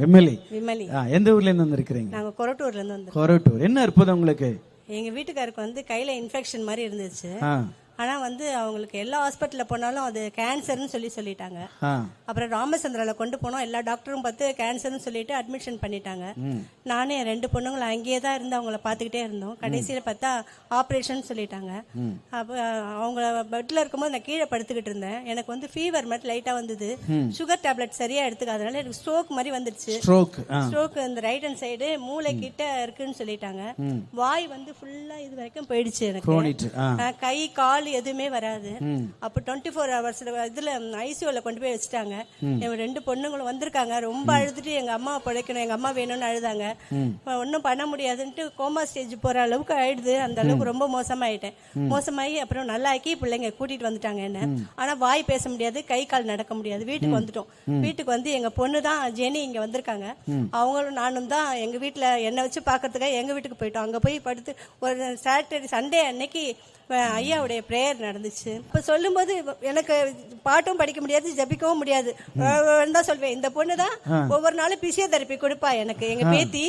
விமலி. விமலி. எந்த ஊர்ல இருந்து வந்திருக்கிறீங்க? நாங்க கொரட்டூர்ல இருந்து வந்து கொரட்டூர். என்ன அற்புதம் உங்களுக்கு? எங்க வீட்டுக்காருக்கு வந்து கையில இன்ஃபெக்ஷன் மாதிரி இருந்துச்சு. ஆ ஆனா வந்து அவங்களுக்கு எல்லா ஹாஸ்பிட்டல்ல போனாலும் அது கேன்சர்னு சொல்லி சொல்லிட்டாங்க. அப்புறம் ராமச்சந்திரால கொண்டு போனோம். எல்லா டாக்டரும் பார்த்து கேன்சர்னு சொல்லிட்டு அட்மிஷன் பண்ணிட்டாங்க. நானே என் ரெண்டு பொண்ணுங்களும் அங்கேயே தான் இருந்து அவங்கள பார்த்துக்கிட்டே இருந்தோம். கடைசியில் பார்த்தா ஆப்ரேஷன் சொல்லிட்டாங்க. அப்போ அவங்க பெட்ல இருக்கும்போது நான் கீழே படுத்துக்கிட்டு இருந்தேன். எனக்கு வந்து ஃபீவர் மாதிரி லைட்டாக வந்தது. சுகர் டேப்லெட் சரியா எடுத்துக்காதனால எனக்கு ஸ்ட்ரோக் மாதிரி வந்துடுச்சு ஸ்ட்ரோக் இந்த ரைட் ஹேண்ட் சைடு மூளை கிட்ட இருக்குன்னு சொல்லிட்டாங்க. வாய் வந்து ஃபுல்லா இது வரைக்கும் போயிடுச்சு எனக்கு. கை கால் எதுவுமே வராது. அப்போ டுவெண்ட்டி ஃபோர் ஹவர்ஸ்ல இதுல ஐசியூல கொண்டு போய் வச்சுட்டாங்க. என் ரெண்டு பொண்ணுங்களும் வந்திருக்காங்க. ரொம்ப அழுதுட்டு எங்க அம்மா பிழைக்கணும் எங்க அம்மா வேணும்னு அழுதாங்க. ஒன்றும் பண்ண முடியாதுன்ட்டு கோமா ஸ்டேஜ் போற அளவுக்கு ஆயிடுது. அந்த அளவுக்கு ரொம்ப மோசமாயிட்டேன். மோசமாகி அப்புறம் நல்லாக்கி பிள்ளைங்க கூட்டிட்டு வந்துட்டாங்க என்ன. ஆனா வாய் பேச முடியாது கை கால் நடக்க முடியாது. வீட்டுக்கு வந்துட்டோம். வீட்டுக்கு வந்து எங்க பொண்ணு தான் ஜெனி இங்க வந்திருக்காங்க. அவங்களும் நானும் தான் எங்க வீட்ல என்னை வச்சு பார்க்கறதுக்காக எங்க வீட்டுக்கு போயிட்டோம். அங்க போய் படுத்து ஒரு சாட்டர்டே சண்டே அன்னைக்கு ஐயாவுடைய ப்ரேயர் நடந்துச்சு. இப்போ சொல்லும்போது எனக்கு பாட்டும் படிக்க முடியாது ஜபிக்கவும் முடியாது. தான் சொல்வேன் இந்த பொண்ணு தான் ஒவ்வொரு நாளும் பிசியோதெரப்பி கொடுப்பா எனக்கு. எங்க பேத்தி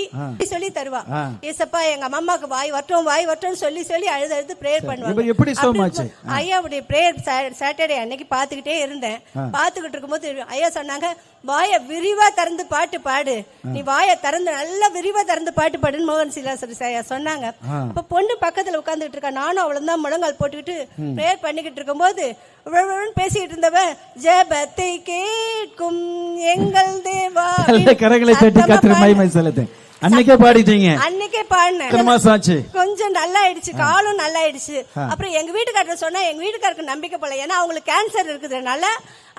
சொல்லி தருவா. ஏசப்பா எங்க அம்மாக்கு வாய் வரட்டும் வாய் வரட்டும் சொல்லி சொல்லி அழுது அழுது ப்ரேயர் இப்ப பண்ணுவாங்க. ஐயாவுடைய பிரேயர் சாட்டர்டே அன்னைக்கு பாத்துக்கிட்டே இருந்தேன். பாத்துக்கிட்டு இருக்கும்போது ஐயா சொன்னாங்க வாய விரிவா திறந்து பாட்டு பாடு. நீ வாய திறந்து நல்லா விரிவா திறந்து பாட்டு பாடுன்னு மோகன் ஐயா சொன்னாங்க. அப்ப பொண்ணு பக்கத்துல உட்கார்ந்துட்டு இருக்கா. நானும் அவளும் தான் முழங்கால் போட்டுக்கிட்டு பிரேயர் பண்ணிக்கிட்டு இருக்கும்போது பேசிக்கிட்டு இருந்தவன் ஜெபத்தை கேட்கும் எங்கள் தேவா. கரங்களை தட்டி கத்திர. மகிமை அன்னைக்கே பாடிட்டீங்க. அன்னைக்கே பாடினேன். கொஞ்சம் நல்லா ஆயிடுச்சு காலும் நல்லா ஆயிடுச்சு அப்புறம் எங்க வீட்டுக்காரர் சொன்னா எங்க வீட்டுக்காருக்கு நம்பிக்கை போல ஏன்னா அவங்களுக்கு கேன்சர் இருக்குதுனால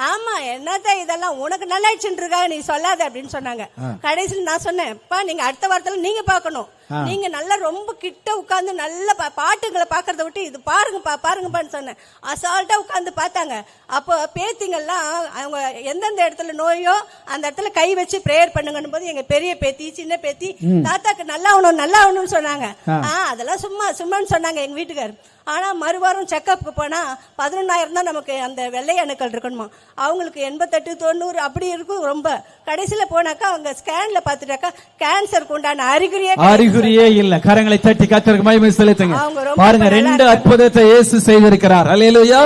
ஆமா என்னத்த இதெல்லாம் உனக்கு நல்லா ஆயிடுச்சுன்றா நீ சொல்லாத அப்படின்னு சொன்னாங்க. கடைசியில் நான் சொன்னேன் பா நீங்க அடுத்த வாரத்துல நீங்க பார்க்கணும். நீங்க நல்லா ரொம்ப கிட்ட உட்கார்ந்து நல்ல பா- பாட்டுங்களை பாக்குறத விட்டு இது பாருங்கப்பா பாருங்கப்பான்னு சொன்னேன். அசால்ட்டா உட்கார்ந்து பார்த்தாங்க. அப்போ பேத்திங்கெல்லாம் அவங்க எந்தெந்த இடத்துல நோயோ அந்த இடத்துல கை வச்சு பிரேயர் பண்ணுங்கன்னு போது எங்க பெரிய பேத்தி சின்ன பேத்தி தாத்தாக்கு நல்லா ஆகணும் நல்லா ஆகணும்னு சொன்னாங்க. ஆ. அதெல்லாம் சும்மா சும்மான்னு சொன்னாங்க எங்க வீட்டுக்காரர் ஆனா மறுவாரம் செக்கப்புக்கு போனா பதினொன்னாயிரம் தான் நமக்கு அந்த வெள்ளை அணுக்கள் இருக்கணுமா? அவங்களுக்கு எண்பத்தெட்டு தொண்ணூறு அப்படி இருக்கும் ரொம்ப. கடைசியில போனாக்கா அவங்க ஸ்கேன்ல பாத்துட்டாக்கா கேன்சருக்கு உண்டான அறிகுறியே அறிகுறியே இல்ல. கரங்களை தட்டி கத்திற்கு மகிமை செலுத்துங்க. பாருங்க ரெண்டு அற்புதத்தை இயேசு செய்திருக்கிறார். அல்லேலூயா.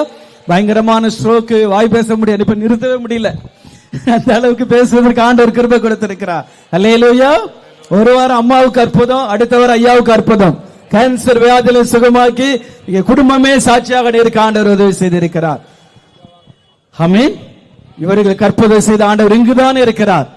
பயங்கரமான ஸ்ட்ரோக் வாய் பேச முடியாது இப்ப நிறுத்தவே முடியல. அந்த அளவுக்கு பேசுவதற்கு ஆண்டவர் கிருபை கொடுத்திருக்கிறார். அல்லேலூயா. ஒரு வாரம் அம்மாவுக்கு அற்புதம் அடுத்த வாரம் ஐயாவுக்கு அற்புதம். கேன்சர் வியாதியில சுகமாக்கி குடும்பமே சாட்சியாக இருக்க ஆண்டவர் உதவி செய்திருக்கிறார். ஆமென். இவர்கள் அற்புதம் செய்த ஆண்டவர் இங்குதான் இருக்கிறார்.